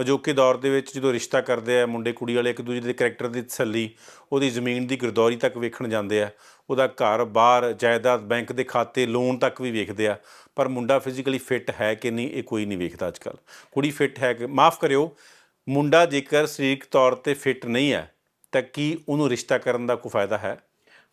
ਅਜੋਕੇ ਦੌਰ ਦੇ ਵਿੱਚ ਜਦੋਂ ਰਿਸ਼ਤਾ ਕਰਦੇ ਆ, ਮੁੰਡੇ ਕੁੜੀ ਵਾਲੇ ਇੱਕ ਦੂਜੇ ਦੇ ਕੈਰੈਕਟਰ ਦੀ ਤਸੱਲੀ, ਉਹਦੀ ਜ਼ਮੀਨ ਦੀ ਗਿਰਦੌਰੀ ਤੱਕ ਵੇਖਣ ਜਾਂਦੇ ਆ, ਉਹਦਾ ਘਰ ਬਾਹਰ ਜਾਇਦਾਦ ਬੈਂਕ ਦੇ ਖਾਤੇ ਲੋਨ ਤੱਕ ਵੀ ਵੇਖਦੇ ਆ, ਪਰ ਮੁੰਡਾ ਫਿਜ਼ੀਕਲੀ ਫਿੱਟ ਹੈ ਕਿ ਨਹੀਂ, ਇਹ ਕੋਈ ਨਹੀਂ ਵੇਖਦਾ ਅੱਜਕੱਲ ਕੁੜੀ ਫਿੱਟ ਹੈ ਕਿ, ਮਾਫ ਕਰਿਓ, ਮੁੰਡਾ ਜੇਕਰ ਸਰੀਰਕ ਤੌਰ ਤੇ ਫਿੱਟ ਨਹੀਂ ਹੈ, ਤਾਂ ਕੀ ਉਹਨੂੰ ਰਿਸ਼ਤਾ ਕਰਨ ਦਾ ਕੋਈ ਫਾਇਦਾ ਹੈ?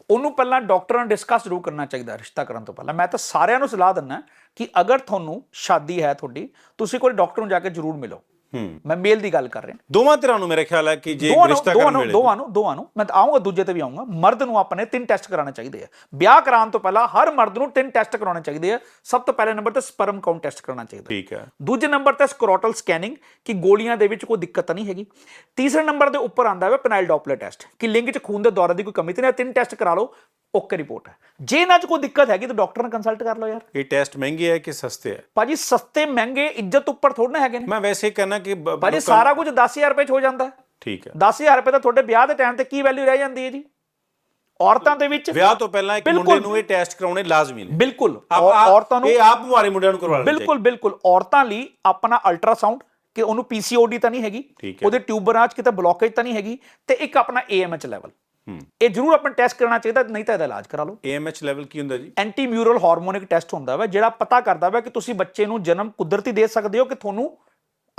ਉਹਨੂੰ ਪਹਿਲਾਂ ਡਾਕਟਰ ਨਾਲ ਡਿਸਕਸ ਜ਼ਰੂਰ ਕਰਨਾ ਚਾਹੀਦਾ, ਰਿਸ਼ਤਾ ਕਰਨ ਤੋਂ ਪਹਿਲਾਂ। ਮੈਂ ਤਾਂ ਸਾਰਿਆਂ ਨੂੰ ਸਲਾਹ ਦਿੰਦਾ ਕਿ ਅਗਰ ਤੁਹਾਨੂੰ ਸ਼ਾਦੀ ਹੈ ਤੁਹਾਡੀ, ਤੁਸੀਂ ਕੋਈ ਡਾਕਟਰ ਨੂੰ ਜਾ ਕੇ ਜ਼ਰੂਰ ਮਿਲੋ। ਮੈਂ ਮੇਲ ਦੀ ਗੱਲ ਕਰ ਰਿਹਾ। ਦੋਵਾਂ ਤਰ੍ਹਾਂ ਨੂੰ ਮੇਰੇ ਖਿਆਲ ਹੈ ਕਿ ਜੇ ਰਿਸ਼ਤਾ ਕਰਨ ਵੇਲੇ। ਦੋਵਾਂ ਨੂੰ ਦੋਵਾਂ ਨੂੰ ਮੈਂ ਤਾਂ ਆਉਂਗਾ ਦੂਜੇ ਤੇ ਵੀ ਆਉਂਗਾ ਮਰਦ ਨੂੰ ਆਪਣੇ ਤਿੰਨ ਟੈਸਟ ਕਰਾਉਣੇ ਚਾਹੀਦੇ ਆ। ਵਿਆਹ ਕਰਾਉਣ ਤੋਂ ਪਹਿਲਾਂ ਹਰ ਮਰਦ ਨੂੰ ਤਿੰਨ ਟੈਸਟ ਕਰਾਉਣੇ ਚਾਹੀਦੇ ਆ। ਸਭ ਤੋਂ ਪਹਿਲੇ ਨੰਬਰ ਤੇ ਸਪਰਮ ਕਾਊਂਟ ਟੈਸਟ ਕਰਾਉਣਾ ਚਾਹੀਦਾ। ਠੀਕ ਹੈ। ਦੂਜੇ ਨੰਬਰ ਤੇ ਸਕਰੋਟਲ ਸਕੈਨਿੰਗ ਕਿ ਗੋਲੀਆਂ ਦੇ ਵਿੱਚ ਕੋਈ ਦਿੱਕਤ ਤਾਂ ਨਹੀਂ ਹੈਗੀ। ਤੀਸਰੇ ਨੰਬਰ ਦੇ ਉੱਪਰ ਆਂਦਾ ਹੈ ਪੈਨਾਈਲ ਡੋਪਲਰ ਟੈਸਟ ਕਿ ਲਿੰਗ 'ਚ ਖੂਨ ਦੇ ਦੌਰੇ ਦੀ ਕੋਈ ਕਮੀ ਤਾਂ ਨਹੀਂ। ਤਿੰਨ ਟੈਸਟ ਕਰਾ ਲਓ ਓਕੇ ਰਿਪੋਰਟ ਹੈ। ਜੇ ਇਹਨਾਂ 'ਚ ਕੋਈ ਦਿੱਕਤ ਹੈਗੀ ਤਾਂ ਡਾਕਟਰ ਨਾਲ ਕੰਸਲਟ ਕਰ ਲਓ ਯਾਰ। ਇਹ ਟੈਸਟ ਮਹਿੰਗੇ ਹੈ ਕਿ ਸਸਤੇ ਹੈ ਭਾਜੀ ਸਸਤੇ ਮਹਿੰਗੇ ਇੱਜ਼ਤ ਉੱਪਰ ਥੋੜਾ ਨਾ ਹੈਗੇ ਨੇ। ਮੈਂ ਵੈਸੇ ਕਹਿਣਾ ਕਿ ਬ- ਭਾਜੀ ਲੋਕਾਂ- ਸਾਰਾ ਕੁਝ 10000 ਰੁਪਏ 'ਚ ਹੋ ਜਾਂਦਾ। ਹੈ ਠੀਕ ਹੈ। 10000 ਰੁਪਏ ਤਾਂ ਤੁਹਾਡੇ ਵਿਆਹ ਦੇ ਟਾਈਮ ਤੇ ਕੀ ਵੈਲਿਊ ਰਹਿ ਜਾਂਦੀ ਹੈ ਜੀ? ਔਰਤਾਂ ਦੇ ਵਿੱਚ ਵਿਆਹ ਤੋਂ ਪਹਿਲਾਂ ਇੱਕ ਬਿਲਕੁਲ। ਮੁੰਡੇ ਨੂੰ ਇਹ ਟੈਸਟ ਕਰਾਉਣੇ ਲਾਜ਼ਮੀ ਨੇ। ਬਿਲਕੁਲ। ਆਪ- ਔਰ- ਆਪ- ਔਰਤਾਂ ਨੂੰ ਇਹ ਆਪ ਮੁਹਾਰੇ ਮੁੰਡਿਆਂ ਨੂੰ ਕਰਵਾ ਲੈਣਾ ਬਿਲਕੁਲ ਬਿਲਕੁਲ। ਔਰਤਾਂ ਲਈ ਆਪਣਾ ਅਲਟਰਾਸਾਊਂਡ ਕਿ ਉਹਨੂੰ ਪੀਸੀਓਡੀ ਤਾਂ ਨਹੀਂ ਹੈਗੀ। ਠੀਕ ਹੈ। ਉਹਦੇ ਟਿਊਬਰਾਂ 'ਚ ਕਿਤੇ ਬਲੌਕੇਜ ਤਾਂ ਨਹੀਂ ਹੈਗੀ ਤੇ ਇੱਕ ਆਪਣਾ ਏਐਮਐਚ ਲੈਵਲ ਇਹ ਜ਼ਰੂਰ ਆਪਣਾ ਟੈਸਟ ਕਰਨਾ ਚਾਹੀਦਾ ਨਹੀਂ ਤਾਂ ਇਹਦਾ ਇਲਾਜ ਕਰਾ ਲਓ। AMH ਲੈਵਲ ਕੀ ਹੁੰਦਾ ਜੀ? ਐਂਟੀ ਮਿਊਰਲ ਹਾਰਮੋਨਿਕ ਟੈਸਟ ਹੁੰਦਾ ਵਾ ਜਿਹੜਾ ਪਤਾ ਕਰਦਾ ਵਾ ਕਿ ਤੁਸੀਂ ਬੱਚੇ ਨੂੰ ਜਨਮ ਕੁਦਰਤੀ ਦੇ ਸਕਦੇ ਹੋ ਕਿ ਤੁਹਾਨੂੰ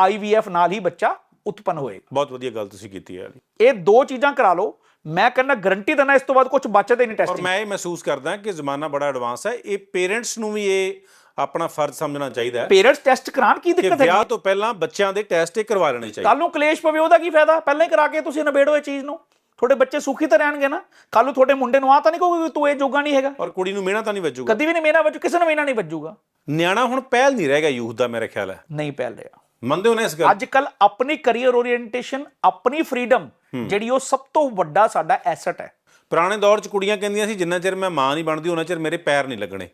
ਆਈਵੀਐਫ ਨਾਲ ਹੀ ਬੱਚਾ ਉਤਪੰਨ ਹੋਏ ਬਹੁਤ ਵਧੀਆ ਗੱਲ ਤੁਸੀਂ ਕੀਤੀ ਹੈ। ਇਹ ਦੋ ਚੀਜ਼ਾਂ ਕਰਾ ਲਓ। ਮੈਂ ਕਹਿੰਦਾ ਗਰੰਟੀ ਦਿੰਦਾ ਇਸ ਤੋਂ ਬਾਅਦ ਕੁਝ ਬਚਦਾ ਹੀ ਨਹੀਂ ਔਰ ਟੈਸਟ ਮੈਂ ਇਹ ਮਹਿਸੂਸ ਕਰਦਾ ਕਿ ਜ਼ਮਾਨਾ ਬੜਾ ਐਡਵਾਂਸ ਹੈ। ਇਹ ਪੇਰੈਂਟਸ ਨੂੰ ਵੀ ਇਹ ਆਪਣਾ ਫਰਜ਼ ਸਮਝਣਾ ਚਾਹੀਦਾ ਹੈ ਪੇਰੈਂਟਸ ਟੈਸਟ ਕਰਾਉਣ ਕੀ ਦਿੱਕਤ ਹੈ ਵਿਆਹ ਤੋਂ ਪਹਿਲਾਂ ਬੱਚਿਆਂ ਦੇ ਟੈਸਟ ਇਹ ਕਰਵਾ ਲੈਣੇ ਚਾਹੀਦੇ। ਕੱਲ ਨੂੰ ਕਲੇਸ਼ ਪਵੇ ਉਹਦਾ ਕੀ ਫਾਇਦਾ? ਪਹਿਲਾਂ ਹੀ ਕਰਾ ਕੇ ਤੁਸੀਂ ਨਿਬੇੜੋ ਇਹ ਚੀਜ਼ ਨੂੰ। ਤੁਹਾਡੇ ਬੱਚੇ ਸੁਖੀ ਤਾਂ ਰਹਿਣਗੇ ਨਾ। ਕੱਲ ਨੂੰ ਤੁਹਾਡੇ ਮੁੰਡੇ ਨੂੰ ਆ ਤਾਂ ਨਹੀਂ ਕਹੋਗੇ ਕਿ ਤੂੰ ਇਹ ਜੋਗਾ ਨਹੀਂ ਹੈਗਾ। ਔਰ ਕੁੜੀ ਨੂੰ ਮਿਹਨਤ ਤਾਂ ਨਹੀਂ ਵੱਜੂਗਾ। ਕਦੀ ਵੀ ਨਹੀਂ ਮੇਨਾ ਵੱਜੂ ਕਿਸੇ ਨੂੰ ਮੇਨਾ ਨਹੀਂ ਵੱਜੂਗਾ। ਨਿਆਣਾ ਹੁਣ ਪਹਿਲ ਨਹੀਂ ਰਹਿ ਗਿਆ ਯੂਥ ਦਾ ਮੇਰੇ ਖਿਆਲ ਹੈ। ਨਹੀਂ ਪਹਿਲ ਰਿਹਾ। ਮੰਨਦੇ ਹੋ ਨਾ ਇਸ ਗੱਲ? ਅੱਜ ਕੱਲ ਆਪਣੀ ਕੈਰੀਅਰ ਓਰੀਐਂਟੇਸ਼ਨ ਆਪਣੀ ਫਰੀडम ਜਿਹੜੀ ਉਹ ਸਭ ਤੋਂ ਵੱਡਾ ਸਾਡਾ ਐਸੈਟ ਹੈ। ਪੁਰਾਣੇ ਦੌਰ 'ਚ ਕੁੜੀਆਂ ਕਹਿੰਦੀਆਂ ਸੀ ਜਿੰਨਾ ਚਿਰ ਮੈਂ ਮਾਂ ਨਹੀਂ ਬਣਦੀ ਉਹਨਾਂ ਚਿਰ ਮੇਰੇ ਪੈਰ ਨਹੀਂ ਲੱਗਣੇ।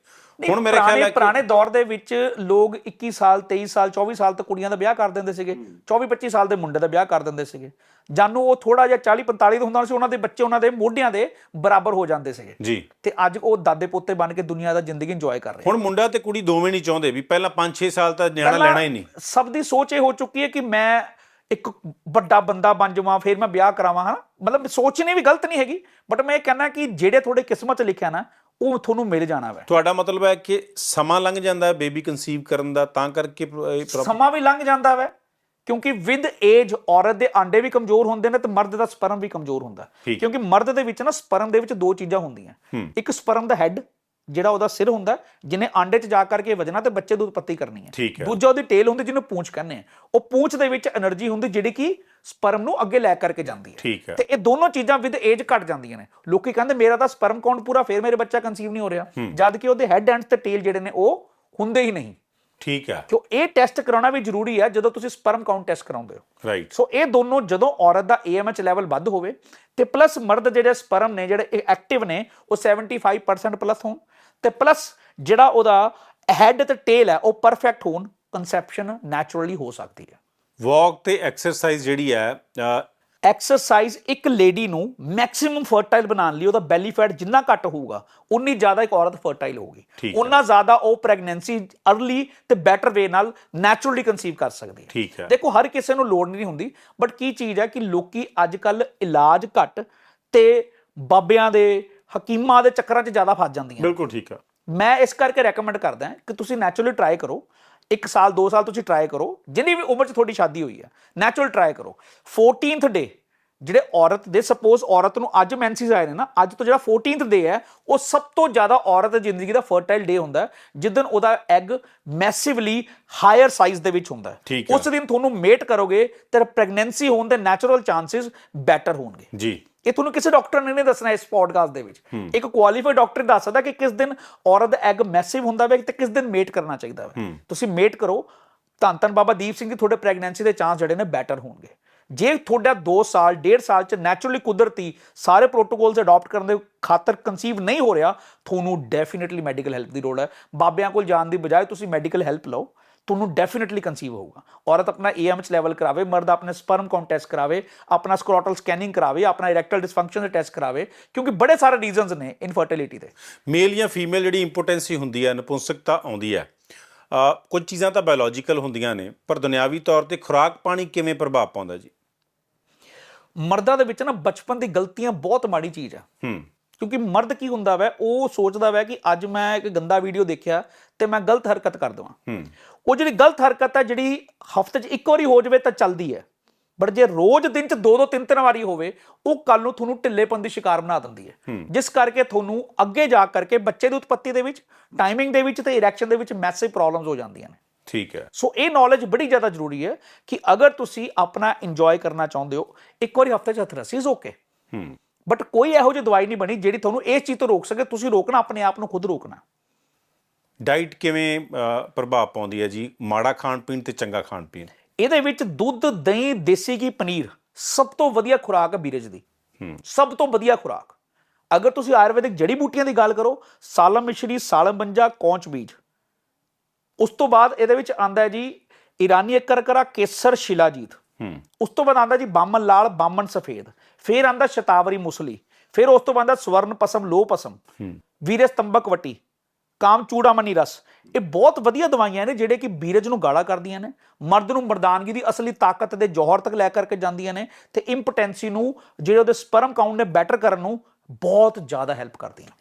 ਹੁਣ ਮੇਰੇ ਖਿਆਲ ਹੈ ਕਿ ਪੁਰਾਣੇ ਦੌਰ ਦੇ ਵਿੱਚ ਲੋਕ 21 ਸਾਲ 23 ਸਾਲ 24 ਸਾਲ ਤੱਕ ਕੁੜੀਆਂ ਦਾ ਵਿਆਹ ਕਰ ਦਿੰਦੇ ਸੀਗੇ। 24 25 ਸਾਲ ਦੇ ਮੁੰਡੇ ਦਾ ਵਿਆਹ ਕਰ ਦਿੰਦੇ ਸੀਗੇ। ਜਾਨੂੰ ਉਹ ਥੋੜਾ ਜਿਹਾ 40 45 ਦਾ ਹੁੰਦਾ ਸੀ ਉਹਨਾਂ ਦੇ ਬੱਚੇ ਉਹਨਾਂ ਦੇ ਮੋਢਿਆਂ ਦੇ ਬਰਾਬਰ ਹੋ ਜਾਂਦੇ ਸੀਗੇ। ਜੀ। ਤੇ ਅੱਜ ਉਹ ਦਾਦੇ ਪੋਤੇ ਬਣ ਕੇ ਦੁਨੀਆ ਦਾ ਜ਼ਿੰਦਗੀ ਇੰਜੋਏ ਕਰ ਰਹੇ ਹੁਣ ਮੁੰਡਾ ਤੇ ਕੁੜੀ ਦੋਵੇਂ ਨਹੀਂ ਚਾਹੁੰਦੇ ਵੀ ਪਹਿਲਾਂ 5-6 ਸਾਲ ਤਾਂ ਨਿਆਣਾ ਲੈਣਾ ਹੀ ਨਹੀਂ। ਸਭ ਦੀ ਸੋਚ ਇਹ ਹੋ ਚੁੱਕੀ ਹੈ ਕਿ ਮੈਂ ਇੱਕ ਵੱਡਾ ਬੰਦਾ ਬਣ ਜਾਵਾਂ ਫਿਰ ਮੈਂ ਵਿਆਹ ਕਰਾਵਾਂ ਹਨਾ? ਮਤਲਬ ਸੋਚਣੀ ਵੀ ਗਲਤ ਨਹੀਂ ਹੈਗੀ ਬਟ ਮੈਂ ਇਹ ਕਹਿੰਦਾ ਕਿ ਜਿਹੜੇ ਤੁਹਾਡੇ ਕਿਸਮਤ 'ਚ ਲਿਖਿਆ ਨਾ ਉਹ ਤੁਹਾਨੂੰ ਮਿਲ ਜਾਣਾ ਵੈ। ਤੁਹਾਡਾ ਮਤਲਬ ਹੈ ਕਿ ਸਮਾਂ ਲੰਘ ਜਾਂਦਾ ਹੈ ਬੇਬੀ ਕਨਸੀਵ ਕਰਨ ਦਾ ਤਾਂ ਕਰਕੇ ਸਮਾਂ ਵੀ ਲੰਘ ਜਾਂਦਾ ਵੈ ਕਿਉਂਕਿ ਵਿਦ ਏਜ ਔਰਤ ਦੇ ਆਂਡੇ ਵੀ ਕਮਜ਼ੋਰ ਹੁੰਦੇ ਨੇ ਤੇ ਮਰਦ ਦਾ ਸਪਰਮ ਵੀ ਕਮਜ਼ੋਰ ਹੁੰਦਾ। ਕਿਉਂਕਿ ਮਰਦ ਦੇ ਵਿੱਚ ਨਾ ਸਪਰਮ ਦੇ ਵਿੱਚ ਦੋ ਚੀਜ਼ਾਂ ਹੁੰਦੀਆਂ। ਇੱਕ ਸਪਰਮ ਦਾ ਹੈੱਡ ਜਿਹੜਾ ਉਹਦਾ ਸਿਰ ਹੁੰਦਾ ਜਿਹਨੇ ਆਂਡੇ 'ਚ ਜਾ ਕਰਕੇ ਵਜਣਾ ਤੇ ਬੱਚੇ ਦੁੱਧ ਪੱਤੀ ਕਰਨੀ ਹੈ। ਦੂਜਾ ਉਹਦੀ ਟੇਲ ਹੁੰਦੀ ਜਿਹਨੂੰ ਪੂੰਛ ਕਹਿੰਦੇ ਆ ਉਹ ਪੂੰਛ ਦੇ ਵਿੱਚ એનર્ਜੀ ਹੁੰਦੀ ਜਿਹੜੀ ਕਿ ਸਪਰਮ ਨੂੰ ਅੱਗੇ ਲੈ ਕਰਕੇ ਜਾਂਦੀ ਹੈ। ਤੇ ਇਹ ਦੋਨੋਂ ਚੀਜ਼ਾਂ ਵਿਦ ਏਜ ਘਟ ਜਾਂਦੀਆਂ ਨੇ। ਲੋਕੀ ਕਹਿੰਦੇ ਮੇਰਾ ਤਾਂ ਸਪਰਮ ਕਾਊਂਟ ਪੂਰਾ ਫੇਰ ਮੇਰੇ ਬੱਚਾ ਕਨਸੀਵ ਨਹੀਂ ਹੋ ਰਿਹਾ। ਜਦ ਕਿ ਉਹਦੇ ਹੈਡ ਐਂਡਸ ਤੇ ਟੇਲ ਜਿਹੜੇ ਨੇ ਉਹ ਹੁੰਦੇ ਹੀ ਨਹੀਂ। ਠੀਕ ਹੈ ਕਿਉਂ? ਇਹ ਟੈਸਟ ਕਰਾਉਣਾ ਵੀ ਜ਼ਰੂਰੀ ਹੈ ਜਦੋਂ ਤੁਸੀਂ ਸਪਰਮ ਕਾਊਂਟ ਟੈਸਟ ਕਰਾਉਂਦੇ ਹੋ। ਰਾਈਟ ਸੋ ਇਹ ਦੋਨੋਂ ਜਦੋਂ ਔਰਤ ਦਾ AMH ਲੈਵਲ ਵੱਧ ਹੋਵੇ ਤੇ ਪਲੱਸ ਮਰਦ ਜਿਹੜੇ ਸਪਰਮ ਨੇ ਜਿਹੜੇ ਐਕਟਿਵ ਨੇ ਉਹ 75% ਪਲੱਸ ਹੋਣ ਤੇ ਪਲੱਸ ਜਿਹੜਾ ਉਹਦਾ ਹੈਡ ਤੇ ਟੇਲ ਹੈ ਉਹ ਪਰਫੈਕਟ ਹੋਣ ਕਨਸੈਪਸ਼ਨ ਨੈਚੁਰਲੀ ਹੋ ਸਕਦੀ ਹੈ। ਵਾਕ ਤੇ ਐਕਸਰਸਾਈਜ਼ ਜਿਹੜੀ ਹੈ ਐਕਸਰਸਾਈਜ਼ ਇੱਕ ਲੇਡੀ ਨੂੰ ਮੈਕਸਿਮਮ ਫਰਟਾਈਲ ਬਣਾਉਣ ਲਈ ਉਹਦਾ ਬੈਲੀ ਫੈਟ ਜਿੰਨਾ ਘੱਟ ਹੋਊਗਾ ਉਨੀ ਜ਼ਿਆਦਾ ਇੱਕ ਔਰਤ ਫਰਟਾਈਲ ਹੋਊਗੀ। ਉਨਾ ਜ਼ਿਆਦਾ ਉਹ ਪ੍ਰੈਗਨੈਂਸੀ ਅਰਲੀ ਤੇ ਬੈਟਰ ਵੇ ਨਾਲ ਨੈਚੁਰਲੀ ਕਨਸੀਵ ਕਰ ਸਕਦੀ ਹੈ ਠੀਕ ਹੈ। ਦੇਖੋ ਹਰ ਕਿਸੇ ਨੂੰ ਲੋੜ ਨਹੀਂ ਹੁੰਦੀ ਬਟ ਕੀ ਚੀਜ਼ ਹੈ ਕਿ ਲੋਕੀ ਅੱਜ ਕੱਲ ਇਲਾਜ ਘੱਟ ਤੇ ਬਾਬਿਆਂ ਦੇ ਹਕੀਮਾਂ ਦੇ ਚੱਕਰਾਂ 'ਚ ਜ਼ਿਆਦਾ ਫਸ ਜਾਂਦੀਆਂ। ਬਿਲਕੁਲ ਠੀਕ ਹੈ ਮੈਂ ਇਸ ਕਰਕੇ ਰეკਮੈਂਡ ਕਰਦਾ ਕਿ ਤੁਸੀਂ ਨੈਚੁਰਲੀ ਟਰਾਈ ਕਰੋ। ਇੱਕ ਸਾਲ ਦੋ ਸਾਲ ਤੁਸੀਂ ਟਰਾਈ ਕਰੋ ਜਿੰਨੀ ਵੀ ਉਮਰ 'ਚ ਤੁਹਾਡੀ ਸ਼ਾਦੀ ਹੋਈ ਹੈ ਨੈਚੁਰਲ ਟਰਾਈ ਕਰੋ। 14th ਡੇ ਜਿਹੜੇ ਔਰਤ ਦੇ ਸਪੋਜ਼ ਔਰਤ ਨੂੰ ਅੱਜ ਮੈਂਸਿਸ ਆਏ ਨੇ ਨਾ ਅੱਜ ਤੋਂ ਜਿਹੜਾ 14th ਡੇ ਹੈ ਉਹ ਸਭ ਤੋਂ ਜ਼ਿਆਦਾ ਔਰਤ ਦੀ ਜ਼ਿੰਦਗੀ ਦਾ ਫਰਟਾਈਲ ਡੇ ਹੁੰਦਾ ਜਿੱਦਨ ਉਹਦਾ ਐਗ ਮੈਸਿਵਲੀ ਹਾਇਰ ਸਾਈਜ਼ ਦੇ ਵਿੱਚ ਹੁੰਦਾ। ਉਸ ਦਿਨ ਤੁਹਾਨੂੰ ਮੇਟ ਕਰੋਗੇ ਤੇ ਪ੍ਰੈਗਨੈਂਸੀ ਹੋਣ ਦੇ ਨੈਚੁਰਲ ਚਾਂਸਸ ਬੈਟਰ ਹੋਣਗੇ। ਜੀ। ਇਹ ਤੁਹਾਨੂੰ ਕਿਸੇ ਡਾਕਟਰ ਨੇ ਨਹੀਂ ਦੱਸਣਾ ਇਸ ਪੋਡਕਾਸਟ ਦੇ ਵਿੱਚ। ਇੱਕ ਕੁਆਲੀਫਾਈਡ ਡਾਕਟਰ ਦੱਸ ਸਕਦਾ ਕਿ ਕਿਸ ਦਿਨ ਔਰਤ ਦਾ ਐਗ ਮੈਸਿਵ ਹੁੰਦਾ ਵੇ ਤੇ ਕਿਸ ਦਿਨ ਮੇਟ ਕਰਨਾ ਚਾਹੀਦਾ ਵੇ। ਤੁਸੀਂ ਮੇਟ ਕਰੋ ਧੰਨ ਧੰਨ ਬਾਬਾ ਦੀਪ ਸਿੰਘ ਜੀ ਤੁਹਾਡੇ ਪ੍ਰੈਗਨੈਂਸੀ ਦੇ ਚਾਂਸ ਜਿਹੜੇ ਨੇ ਬੈਟਰ ਹੋਣਗੇ। ਜੇ ਤੁਹਾਡਾ 2 ਸਾਲ 1.5 ਸਾਲ ਚ ਨੈਚੁਰਲੀ ਕੁਦਰਤੀ ਸਾਰੇ ਪ੍ਰੋਟੋਕੋਲਸ ਅਡਾਪਟ ਕਰਨ ਦੇ ਖਾਤਰ ਕਨਸੀਵ ਨਹੀਂ ਹੋ ਰਿਹਾ ਤੁਹਾਨੂੰ ਡੈਫੀਨਿਟਲੀ ਮੈਡੀਕਲ ਹੈਲਪ ਦੀ ਲੋੜ ਹੈ। ਬਾਬਿਆਂ ਕੋਲ ਜਾਣ ਦੀ ਬਜਾਏ ਤੁਸੀਂ ਮੈਡੀਕਲ ਹੈਲਪ ਲਓ। ਤੁਹਾਨੂੰ ਡੈਫੀਨਿਟਲੀ ਕਨਸੀਵ ਹੋਊਗਾ। ਔਰਤ ਆਪਣਾ ਏਐਮਐਚ ਲੈਵਲ ਕਰਾਵੇ ਮਰਦ ਆਪਣੇ ਸਪਰਮ ਕਾਊਂਟ ਟੈਸਟ ਕਰਾਵੇ ਆਪਣਾ ਸਕਰੋਟਲ ਸਕੈਨਿੰਗ ਕਰਾਵੇ ਆਪਣਾ ਇਰੈਕਟਲ ਡਿਸਫੰਕਸ਼ਨ ਦਾ ਟੈਸਟ ਕਰਾਵੇ ਕਿਉਂਕਿ ਬੜੇ ਸਾਰੇ ਰੀਜ਼ਨਸ ਨੇ ਇਨਫਰਟੀਲਿਟੀ ਦੇ। ਮੇਲ ਜਾਂ ਫੀਮੇਲ ਜਿਹੜੀ ਇੰਪੋਟੈਂਸੀ ਹੁੰਦੀ ਹੈ ਨਪੁੰਸਕਤਾ ਆਉਂਦੀ ਹੈ। ਕੁਝ ਚੀਜ਼ਾਂ ਤਾਂ ਬਾਇਓਲੋਜੀਕਲ ਹੁੰਦੀਆਂ ਨੇ ਪਰ ਦੁਨਿਆਵੀ ਤੌਰ ਤੇ ਖੁਰਾਕ ਪਾਣੀ ਕਿਵੇਂ ਪ੍ਰਭਾਵ ਪਾਉਂਦਾ ਜੀ? ਮਰਦਾਂ ਦੇ ਵਿੱਚ ਨਾ ਬਚਪਨ ਦੀ ਗਲਤੀਆਂ ਬਹੁਤ ਮਾੜੀ ਚੀਜ਼ ਆ। ਹੂੰ। ਕਿਉਂਕਿ ਮਰਦ ਕੀ ਹੁੰਦਾ ਵੈ ਉਹ ਸੋਚਦਾ ਵੈ ਕਿ ਅੱਜ ਮੈਂ ਇੱਕ ਗੰਦਾ ਵੀਡੀਓ ਦੇਖਿਆ ਤੇ ਮੈਂ ਗਲਤ ਹਰਕਤ ਕਰ ਦਵਾਂ। ਹੂੰ। ਉਹ ਜਿਹੜੀ ਗਲਤ ਹਰਕਤ ਹੈ ਜਿਹੜੀ ਹਫ਼ਤੇ 'ਚ ਇੱਕ ਵਾਰੀ ਹੋ ਜਾਵੇ ਤਾਂ ਚੱਲਦੀ ਹੈ। ਬਟ ਜੇ ਰੋਜ਼ ਦਿਨ 'ਚ ਦੋ ਦੋ ਤਿੰਨ ਤਿੰਨ ਵਾਰੀ ਹੋਵੇ ਉਹ ਕੱਲ ਨੂੰ ਤੁਹਾਨੂੰ ਢਿੱਲੇਪਨ ਦੀ ਸ਼ਿਕਾਰ ਬਣਾ ਦਿੰਦੀ ਹੈ। ਜਿਸ ਕਰਕੇ ਤੁਹਾਨੂੰ ਅੱਗੇ ਜਾ ਕਰਕੇ ਬੱਚੇ ਦੀ ਉਤਪત્ਤੀ ਦੇ ਵਿੱਚ ਟਾਈਮਿੰਗ ਦੇ ਵਿੱਚ ਤੇ ਇਰੈਕਸ਼ਨ ਦੇ ਵਿੱਚ ਮੈਸਿਵ ਪ੍ਰੋਬਲਮਸ ਹੋ ਜਾਂਦੀਆਂ ਨੇ। ਠੀਕ ਹੈ। ਸੋ ਇਹ ਨੌਲੇਜ ਬੜੀ ਜ਼ਿਆਦਾ ਜ਼ਰੂਰੀ ਹੈ ਕਿ ਅਗਰ ਤੁਸੀਂ ਆਪਣਾ ਇੰਜੋਏ ਕਰਨਾ ਚਾਹੁੰਦੇ ਹੋ ਇੱਕ ਵਾਰੀ ਹਫ਼ਤੇ 'ਚ ਹਥਰਸ ਇਜ਼ ਓਕੇ ਹੂੰ। ਬਟ ਕੋਈ ਇਹੋ ਜਿਹੀ ਦਵਾਈ ਨਹੀਂ ਬਣੀ ਜਿਹੜੀ ਤੁਹਾਨੂੰ ਇਸ ਚੀਜ਼ ਤੋਂ ਰੋਕ ਸਕੇ ਤੁਸੀਂ ਰੋਕਣਾ ਆਪਣੇ ਆਪ ਨੂੰ ਖੁਦ ਰੋਕਣਾ। ਡਾਈਟ ਕਿਵੇਂ ਪ੍ਰਭਾਵ ਪਾਉਂਦੀ ਹੈ ਜੀ? ਮਾੜਾ ਖਾਣ ਪੀਣ ਤੇ ਚੰਗਾ ਖਾਣ ਪੀਣ। ਇਹਦੇ ਵਿੱਚ ਦੁੱਧ ਦਹੀਂ ਦੇਸੀ ਘੀ ਪਨੀਰ ਸਭ ਤੋਂ ਵਧੀਆ ਖੁਰਾਕ ਹੈ ਬੀਰਜ ਦੀ। ਸਭ ਤੋਂ ਵਧੀਆ ਖੁਰਾਕ। ਅਗਰ ਤੁਸੀਂ ਆਯੁਰਵੈਦਿਕ ਜੜੀ ਬੂਟੀਆਂ ਦੀ ਗੱਲ ਕਰੋ ਸਾਲਮ ਮਿਸ਼ਰੀ ਸਾਲਮ ਬੰਜਾ ਕੌਂਚ ਬੀਜ। ਉਸ ਤੋਂ ਬਾਅਦ ਇਹਦੇ ਵਿੱਚ ਆਂਦਾ ਹੈ ਜੀ ਇਰਾਨੀ ਕਰਕਰਾ ਕੇਸਰ ਸ਼ਿਲਾਜੀਤ। ਉਸ ਤੋਂ ਬਾਅਦ ਆਂਦਾ ਜੀ ਬਾਮਨ ਲਾਲ ਬਾਮਨ ਸਫੇਦ। ਫਿਰ ਆਂਦਾ ਸ਼ਤਾਵਰੀ ਮੁਸਲੀ ਫਿਰ ਉਸ ਤੋਂ ਬਾਅਦ ਸਵਰਨ ਪਸਮ ਲੋ ਪਸਮ ਵੀਰੇ ਸਤੰਬਕ ਵਟੀ ਕਾਮ ਚੂੜਾਮਣੀ ਰਸ। ਇਹ ਬਹੁਤ ਵਧੀਆ ਦਵਾਈਆਂ ਨੇ ਜਿਹੜੇ ਕਿ ਬੀਰਜ ਨੂੰ ਗਾਲਾ ਕਰਦੀਆਂ ਨੇ ਮਰਦ ਨੂੰ ਮਰਦਾਨਗੀ ਦੀ ਅਸਲੀ ਤਾਕਤ ਦੇ ਜੌਹਰ ਤੱਕ ਲੈ ਕਰਕੇ ਜਾਂਦੀਆਂ ਨੇ ਤੇ ਇੰਪੋਟੈਂਸੀ ਨੂੰ ਜਿਹੜੇ ਉਹਦੇ ਸਪਰਮ ਕਾਊਂਟ ਨੇ ਬੈਟਰ ਕਰਨ ਨੂੰ ਬਹੁਤ ਜ਼ਿਆਦਾ ਹੈਲਪ ਕਰਦੀਆਂ